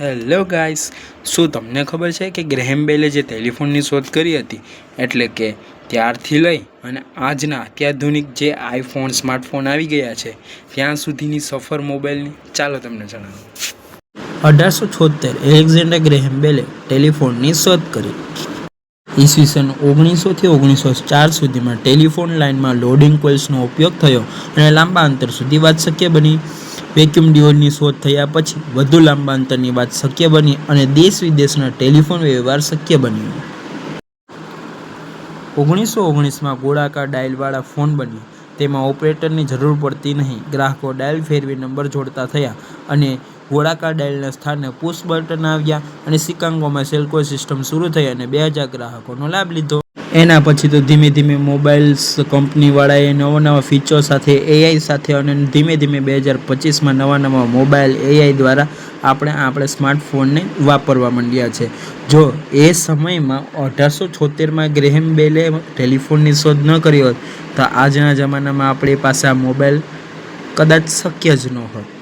Hello guys શું તમને ખબર છે કે ગ્રેહેમ બેલે જે ટેલિફોનની શોધ કરી હતી, એટલે કે ત્યારથી લઈ અને આજના અત્યાધુનિક જે આઈફોન, સ્માર્ટફોન આવી ગયા છે, ત્યાં સુધીની સફર મોબાઈલની, ચાલો તમને જણાવું. અઢારસો છોતેર એલેક્ઝાન્ડર ગ્રેહેમ બેલે ટેલિફોનની શોધ કરી. ઈસવીસન ઓગણીસોથી ઓગણીસો ચાર સુધીમાં ટેલિફોન લાઇનમાં લોડિંગ કોઇલ્સનો ઉપયોગ થયો અને લાંબા અંતર સુધી વાત શક્ય બની. વેક્યુમ ડિયોડની શોધ થયા પછી વધુ લાંબા અંતરની વાત શક્ય બની અને દેશ વિદેશના ટેલિફોન વ્યવહાર શક્ય બન્યો. ઓગણીસો ઓગણીસમાં ગોળાકાર ડાયલવાળા ફોન બન્યો. તેમાં ઓપરેટરની જરૂર પડતી નહીં. ગ્રાહકો ડાયલ ફેરવી નંબર જોડતા થયા અને ગોળાકાર ડાયલના સ્થાને પુશ બટન આવ્યા અને સિકાંગોમાં સેલ્કો સિસ્ટમ શરૂ થઈ અને બે હજાર ગ્રાહકોનો લાભ લીધો. એના પછી તો ધીમે ધીમે મોબાઈલ્સ કંપનીવાળાએ નવા નવા ફીચર સાથે એઆઈ સાથે અને ધીમે ધીમે બે હજાર પચીસમાં નવા નવા મોબાઈલ એઆઈ દ્વારા આપણે આપણે સ્માર્ટફોનને વાપરવા માંડ્યા છે. જો એ સમયમાં અઢારસો છોતેરમાં ગ્રેહેમ બેલે ટેલિફોનની શોધ ન કરી હોત, તો આજના જમાનામાં આપણી પાસે આ મોબાઈલ કદાચ શક્ય જ ન હોત.